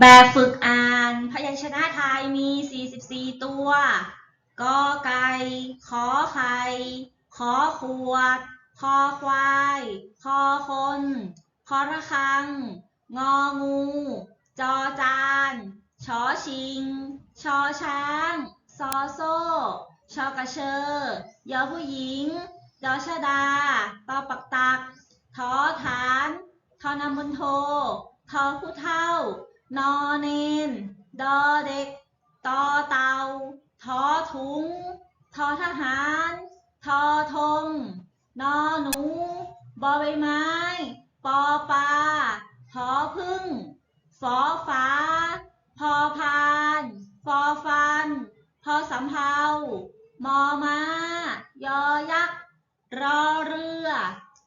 แบบฝึกอ่านพยัญชนะไทยมี 44 ตัว กอไก่ขอไข่ขอขวด คอควาย คอคนคอระฆัง งองู จอจานชอชิง ชอช้าง ซอโซ่ ชอกระเชอยอผู้หญิงดอชดา ตอปักตัก ทอฐาน ทอนำบนโท ทอผู้เท่า นอเนนดอเด็กตอเตาทอถุงทอทหารทอธงนอหนูบอใบไม้ปอปลาทอพึ่งฟอฟ้าพอพานฟอฟันพอสำเภามอมายอยักษ์รอเรือ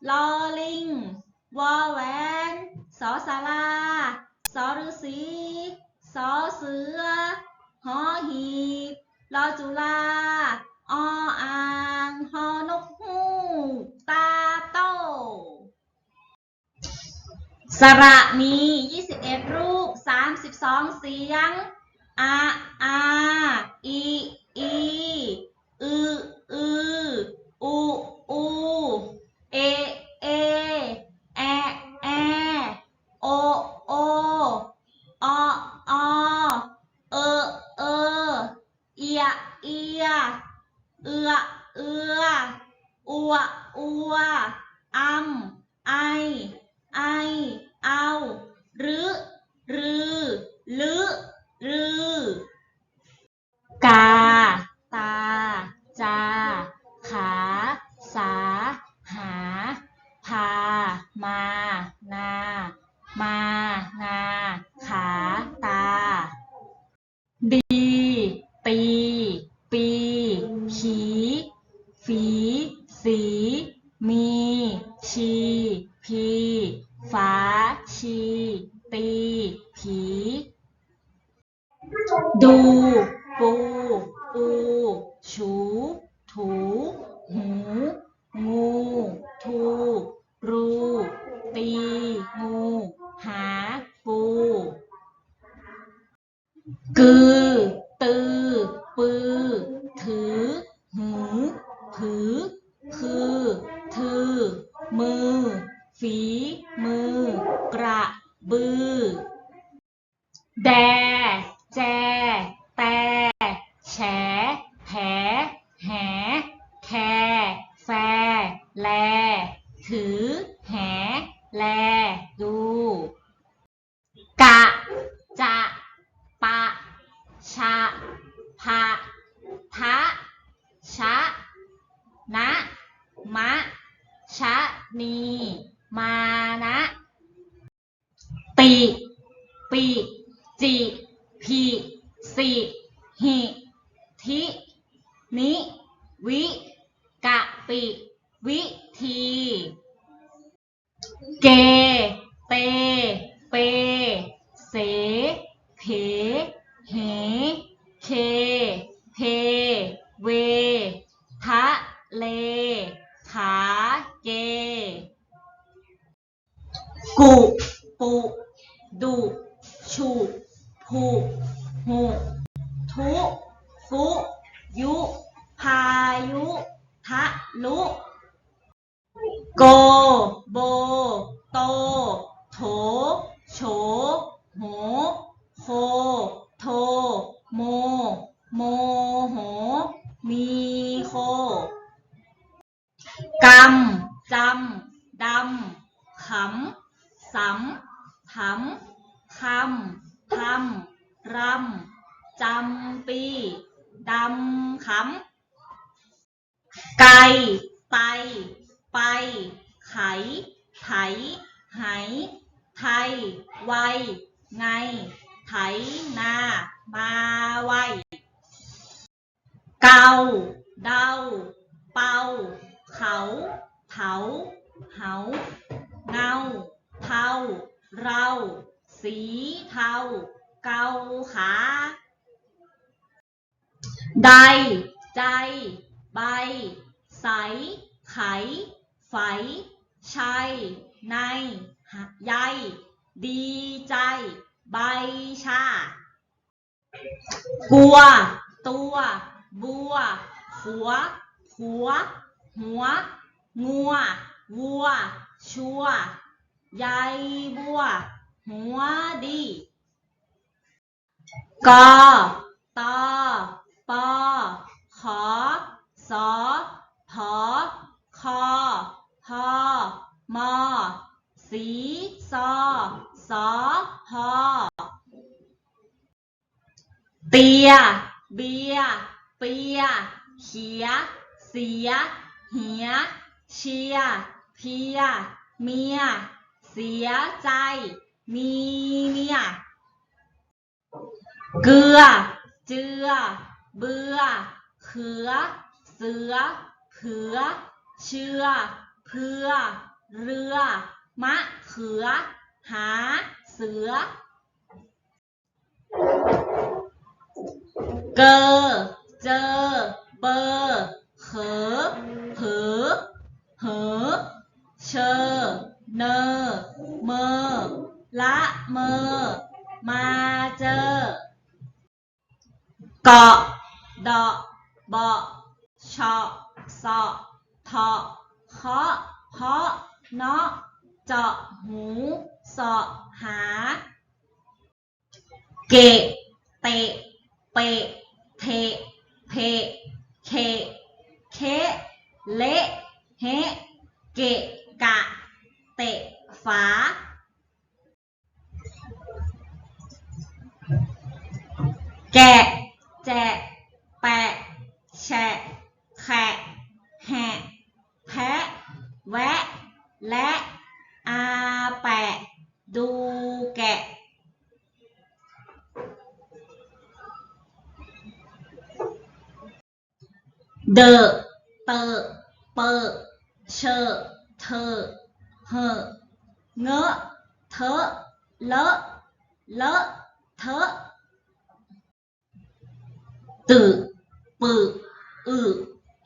ลอลิงวอแหวนสอสารา อฤษีสอเสือ หอหีบลอจุลาออ่างหอนกฮูกตาโต สระมี 21 รูป 32 เสียงอาอาอีอีอืออืออูอูเอเอแอแอโอโออออเออเออเอียเอียเอือเอืออัวอัวอำไอ ไอ เอา หรือ รือลือ รือ กา ตา จา ขา สา หา พา มา นา มา นา ขา ตา ดี ตี ปี ขี ฝี สี มี ชี พีฝาชี ตี ผี ดู ปู ปู ชู ถู หู งู ทู รู ตี งู หา ปู กือ แฉ แผแห แค แฟ แล ถือ แห แล ดู กะ จะ ปะ ชะ พะ ทะ ชะ นะ มะ ชะนี มานะ ติปิ จิ พิ สิ หิ ทิ นิ วิ กะปิ วิธี เก เต เป เส เพ เห เค เพ เว ทะ เล ขา เก กุ ปุ ดุ ฉุ ผุ หุ ทุ ฟุ ยุ พายุ ทะลุ โก โบ โต โถ โฉ โห โค โท โม โมโห มีโค กำจำดำขำสำถำคำทำรำจำปีดำขำไก่ไตไป ไข ไถ ไหไทย ไว ไง ไถนา มาไว เกา เดา เป่า เขาเถาเหาเงาเทาเรา สีเทาเกาขาใด ใจ ใบ ใส ไข ไฝชัย ในหะใยดีใจ ใบชากัว ตัว บัว หัว หัว หัว งัว วัว ชัว ใยบัว หัวดี กอตอปอขอสอพอคอพอมอสีซอสอพอเตีย เบีย เปีย เขีย เสีย เหีย เชีย เพีย เมีย เสียใจ มีเมีย เกลือ เจือ เบือ เขือ เสือ เผือ เชื่อ เพื่อ เรือ มะเขือ หา เสือ เกอ เจอ เบอร์ เขอเผอเหอ เชอ เนอ เมอ ละเมอ มาเจอ เกาะ ดอกบาะเชาะเสาะเถาะเคาะเพาะเนาะเจาะหูสาะหา เกะเตะเปะเทเพเค เคเละเฮะเกะกะ เตะฝา แกะ แจะแปะ แฉะแขะแหะแพะ แวะ และอาแปะ ดูแกะเดอะ เตอเปอเชอเธอเหอเงอะเทอะเลอะเลอะเทอะตึปึอึ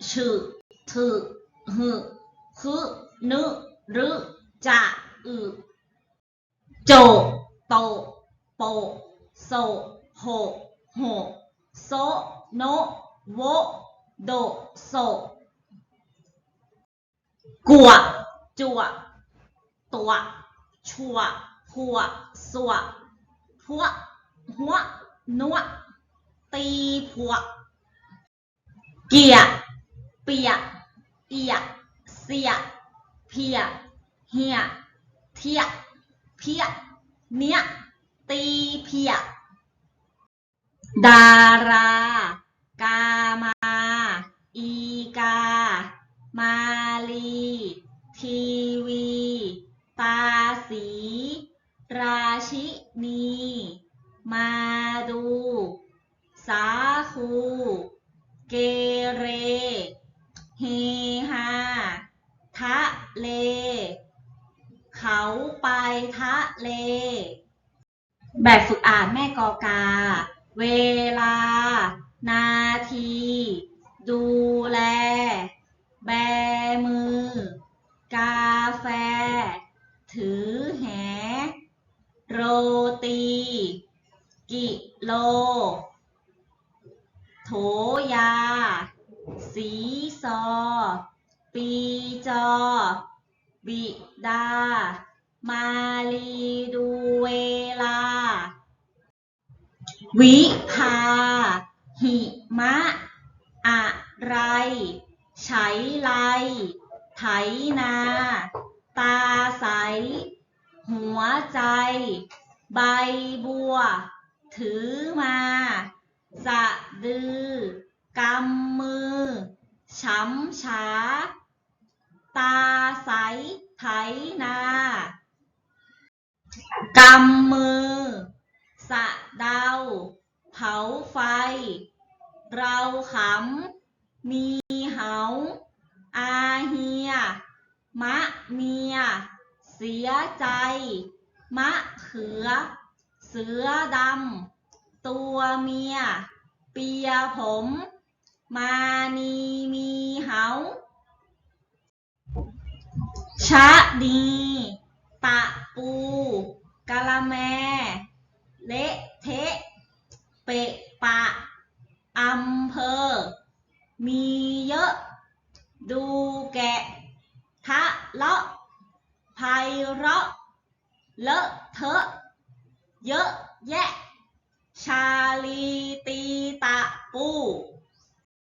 ชึถึหึฮึนึรึจะอึโจโตโปโซโหโหโซโนโวโดโซ กัวจัว ตัว ชัว หัวสวพัว หัว นัว ตีผัว เกีย เปีย เอีย เสีย เพีย เฮีย เทีย เพีย เนี้ย ตีเพีย ดารา เล เขาไปทะเล แบบฝึกอ่านแม่กอกา เวลา นาที ดูแล แบมือ กาแฟ ถือแห โรตี กิโล โถยา สีซอปีจอ บิดา มาลีดูเวลา วิภา หิมะ อะไร ใช้ไล ไถนา ตาใส หัวใจ ใบบัว ถือมาสะดือกำมือช้ำช้า ตาใสไถนากำมือ สะเดา เผาไฟ เราขำ มีเหา อาเฮีย มะเมีย เสียใจ มะเขือ เสือดำ ตัวเมีย เปียผม มานีมีเหา ชะนีตะปูกะละแม เละเทะ